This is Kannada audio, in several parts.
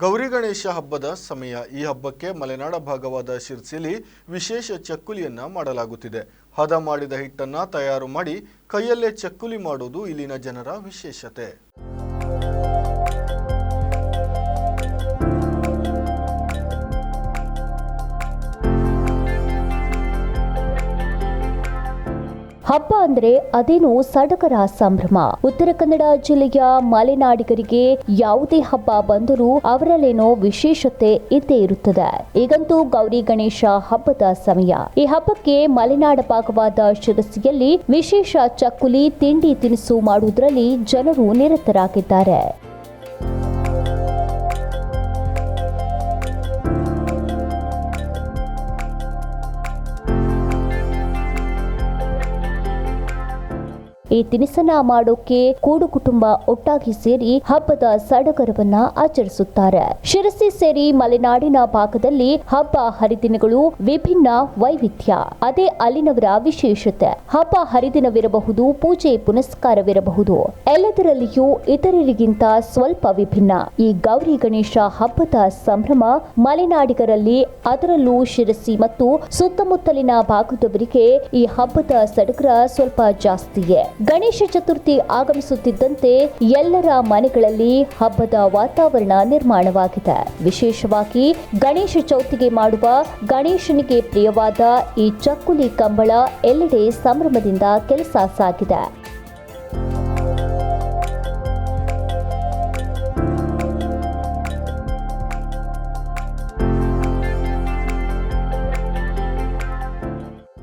ಗೌರಿ ಗಣೇಶ ಹಬ್ಬದ ಸಮಯ. ಈ ಹಬ್ಬಕ್ಕೆ ಮಲೆನಾಡ ಭಾಗವಾದ ಶಿರ್ಸಿಲಿ ವಿಶೇಷ ಚಕ್ಕುಲಿಯನ್ನ ಮಾಡಲಾಗುತ್ತಿದೆ. ಹದ ಮಾಡಿದ ಹಿಟ್ಟನ್ನ ತಯಾರು ಮಾಡಿ ಕೈಯಲ್ಲೇ ಚಕ್ಕುಲಿ ಮಾಡುವುದು ಇಲ್ಲಿನ ಜನರ ವಿಶೇಷತೆ. ಹಬ್ಬ ಅಂದ್ರೆ ಅದೇನು ಸಡಗರ ಸಂಭ್ರಮ. ಉತ್ತರ ಕನ್ನಡ ಜಿಲ್ಲೆಯ ಮಲೆನಾಡಿಗರಿಗೆ ಯಾವುದೇ ಹಬ್ಬ ಬಂದರೂ ಅವರಲ್ಲೇನೋ ವಿಶೇಷತೆ ಇದ್ದೇ ಇರುತ್ತದೆ. ಈಗಂತೂ ಗೌರಿ ಗಣೇಶ ಹಬ್ಬದ ಸಮಯ. ಈ ಹಬ್ಬಕ್ಕೆ ಮಲೆನಾಡ ಭಾಗವಾದ ಶಿರಸಿಯಲ್ಲಿ ವಿಶೇಷ ಚಕ್ಕುಲಿ, ತಿಂಡಿ ತಿನಿಸು ಮಾಡುವುದರಲ್ಲಿ ಜನರು ನಿರತರಾಗಿದ್ದಾರೆ. ಈ ತಿನಿಸನ್ನ ಮಾಡೋಕೆ ಕೂಡು ಕುಟುಂಬ ಒಟ್ಟಾಗಿ ಸೇರಿ ಹಬ್ಬದ ಸಡಗರವನ್ನ ಆಚರಿಸುತ್ತಾರೆ. ಶಿರಸಿ ಸೇರಿ ಮಲೆನಾಡಿನ ಭಾಗದಲ್ಲಿ ಹಬ್ಬ ಹರಿದಿನಗಳು ವಿಭಿನ್ನ ವೈವಿಧ್ಯ. ಅದೇ ಅಲ್ಲಿನವರ ವಿಶೇಷತೆ. ಹಬ್ಬ ಹರಿದಿನವಿರಬಹುದು, ಪೂಜೆ ಪುನಸ್ಕಾರವಿರಬಹುದು. ಎಲ್ಲದರಲ್ಲಿಯೂ ಇತರರಿಗಿಂತ ಸ್ವಲ್ಪ ವಿಭಿನ್ನ. ಈ ಗೌರಿ ಗಣೇಶ ಹಬ್ಬದ ಸಂಭ್ರಮ ಮಲೆನಾಡಿಗರಲ್ಲಿ, ಅದರಲ್ಲೂ ಶಿರಸಿ ಮತ್ತು ಸುತ್ತಮುತ್ತಲಿನ ಭಾಗದವರಿಗೆ ಈ ಹಬ್ಬದ ಸಡಗರ ಸ್ವಲ್ಪ ಜಾಸ್ತಿಯೇ. ಗಣೇಶ ಚತುರ್ಥಿ ಆಗಮಿಸುತ್ತಿದ್ದಂತೆ ಎಲ್ಲರ ಮನೆಗಳಲ್ಲಿ ಹಬ್ಬದ ವಾತಾವರಣ ನಿರ್ಮಾಣವಾಗಿದೆ. ವಿಶೇಷವಾಗಿ ಗಣೇಶ ಚೌತಿಗೆ ಮಾಡುವ ಗಣೇಶನಿಗೆ ಪ್ರಿಯವಾದ ಈ ಚಕ್ಕುಲಿ ಕಂಬಳ ಎಲ್ಲೆಡೆ ಸಂಭ್ರಮದಿಂದ ಕೆಲಸ ಸಾಗಿದೆ.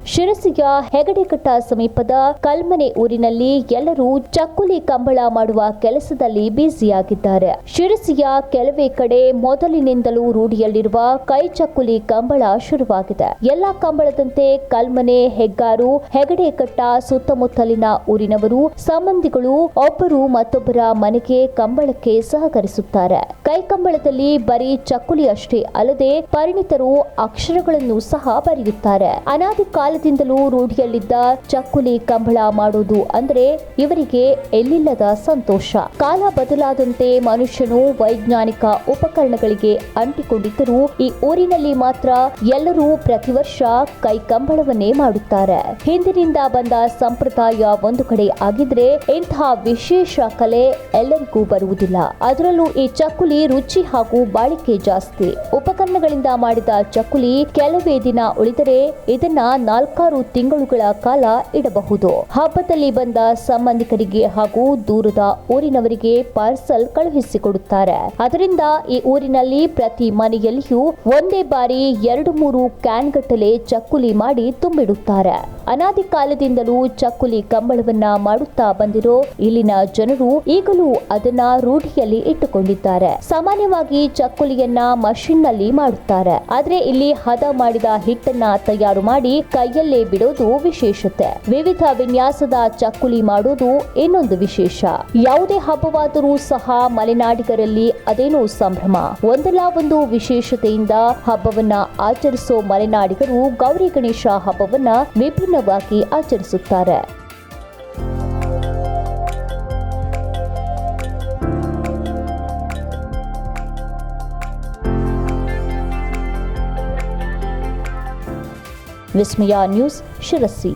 ಶಿರಸಿಯ ಹೆಗಡೆಕಟ್ಟ ಸಮೀಪದ ಕಲ್ಮನೆ ಊರಿನಲ್ಲಿ ಎಲ್ಲರೂ ಚಕ್ಕುಲಿ ಕಂಬಳ ಮಾಡುವ ಕೆಲಸದಲ್ಲಿ ಬ್ಯುಸಿಯಾಗಿದ್ದಾರೆ. ಶಿರಸಿಯ ಕೆಲವೇ ಕಡೆ ಮೊದಲಿನಿಂದಲೂ ರೂಢಿಯಲ್ಲಿರುವ ಕೈ ಚಕ್ಕುಲಿ ಕಂಬಳ ಶುರುವಾಗಿದೆ. ಎಲ್ಲಾ ಕಂಬಳದಂತೆ ಕಲ್ಮನೆ, ಹೆಗ್ಗಾರು, ಹೆಗಡೆಕಟ್ಟ ಸುತ್ತಮುತ್ತಲಿನ ಊರಿನವರು, ಸಂಬಂಧಿಗಳು ಒಬ್ಬರು ಮತ್ತೊಬ್ಬರ ಮನೆಗೆ ಕಂಬಳಕ್ಕೆ ಸಹಕರಿಸುತ್ತಾರೆ. ಕೈ ಕಂಬಳದಲ್ಲಿ ಬರೀ ಚಕ್ಕುಲಿ ಅಷ್ಟೇ ಅಲ್ಲದೆ ಪರಿಣಿತರು ಅಕ್ಷರಗಳನ್ನು ಸಹ ಬರೆಯುತ್ತಾರೆ. ಅನಾದಿ ಕಾಲದಿಂದಲೂ ರೂಢಿಯಲ್ಲಿದ್ದ ಚಕ್ಕುಲಿ ಕಂಬಳ ಮಾಡುವುದು ಅಂದ್ರೆ ಇವರಿಗೆ ಎಲ್ಲಿಲ್ಲದ ಸಂತೋಷ. ಕಾಲ ಬದಲಾದಂತೆ ಮನುಷ್ಯನು ವೈಜ್ಞಾನಿಕ ಉಪಕರಣಗಳಿಗೆ ಅಂಟಿಕೊಂಡಿದ್ದರೂ ಈ ಊರಿನಲ್ಲಿ ಮಾತ್ರ ಎಲ್ಲರೂ ಪ್ರತಿ ವರ್ಷ ಕೈ ಕಂಬಳವನ್ನೇ ಮಾಡುತ್ತಾರೆ. ಹಿಂದಿನಿಂದ ಬಂದ ಸಂಪ್ರದಾಯ ಒಂದು ಕಡೆ ಆಗಿದ್ರೆ ಇಂತಹ ವಿಶೇಷ ಕಲೆ ಎಲ್ಲರಿಗೂ ಬರುವುದಿಲ್ಲ. ಅದರಲ್ಲೂ ಈ ಚಕ್ಕುಲಿ ರುಚಿ ಹಾಗೂ ಬಾಳಿಕೆ ಜಾಸ್ತಿ. ಉಪಕರಣಗಳಿಂದ ಮಾಡಿದ ಚಕ್ಕುಲಿ ಕೆಲವೇ ದಿನ ಉಳಿದರೆ ಇದನ್ನ ನಾಲ್ಕಾರು ತಿಂಗಳುಗಳ ಕಾಲ ಇಡಬಹುದು. ಹಬ್ಬದಲ್ಲಿ ಬಂದ ಸಂಬಂಧಿಕರಿಗೆ ಹಾಗೂ ದೂರದ ಊರಿನವರಿಗೆ ಪಾರ್ಸಲ್ ಕಳುಹಿಸಿಕೊಡುತ್ತಾರೆ. ಅದರಿಂದ ಈ ಊರಿನಲ್ಲಿ ಪ್ರತಿ ಮನೆಯಲ್ಲಿಯೂ ಒಂದೇ ಬಾರಿ ಎರಡು ಮೂರು ಕ್ಯಾನ್ ಗಟ್ಟಲೆ ಚಕ್ಕುಲಿ ಮಾಡಿ ತುಂಬಿಡುತ್ತಾರೆ. ಅನಾದಿ ಕಾಲದಿಂದಲೂ ಚಕ್ಕುಲಿ ಕಂಬಳವನ್ನ ಮಾಡುತ್ತಾ ಬಂದಿರೋ ಇಲ್ಲಿನ ಜನರು ಈಗಲೂ ಅದನ್ನ ರೂಢಿಯಲ್ಲಿ ಇಟ್ಟುಕೊಂಡಿದ್ದಾರೆ. ಸಾಮಾನ್ಯವಾಗಿ ಚಕ್ಕುಲಿಯನ್ನ ಮಷಿನ್ನಲ್ಲಿ ಮಾಡುತ್ತಾರೆ. ಆದ್ರೆ ಇಲ್ಲಿ ಹದ ಮಾಡಿದ ಹಿಟ್ಟನ್ನ ತಯಾರು ಮಾಡಿ ಕೈಯಲ್ಲೇ ಬಿಡೋದು ವಿಶೇಷತೆ. ವಿವಿಧ ವಿನ್ಯಾಸದ ಚಕ್ಕುಲಿ ಮಾಡೋದು ಇನ್ನೊಂದು ವಿಶೇಷ. ಯಾವುದೇ ಹಬ್ಬವಾದರೂ ಸಹ ಮಲೆನಾಡಿಗರಲ್ಲಿ ಅದೇನೋ ಸಂಭ್ರಮ. ಒಂದಲ್ಲ ಒಂದು ವಿಶೇಷತೆಯಿಂದ ಹಬ್ಬವನ್ನ ಆಚರಿಸೋ ಮಲೆನಾಡಿಗರು ಗೌರಿ ಗಣೇಶ ಹಬ್ಬವನ್ನ ವಿಭಿನ್ನವಾಗಿ ಆಚರಿಸುತ್ತಾರೆ. ವಿಸ್ಮಯ ನ್ಯೂಸ್ ಶಿರಸಿ.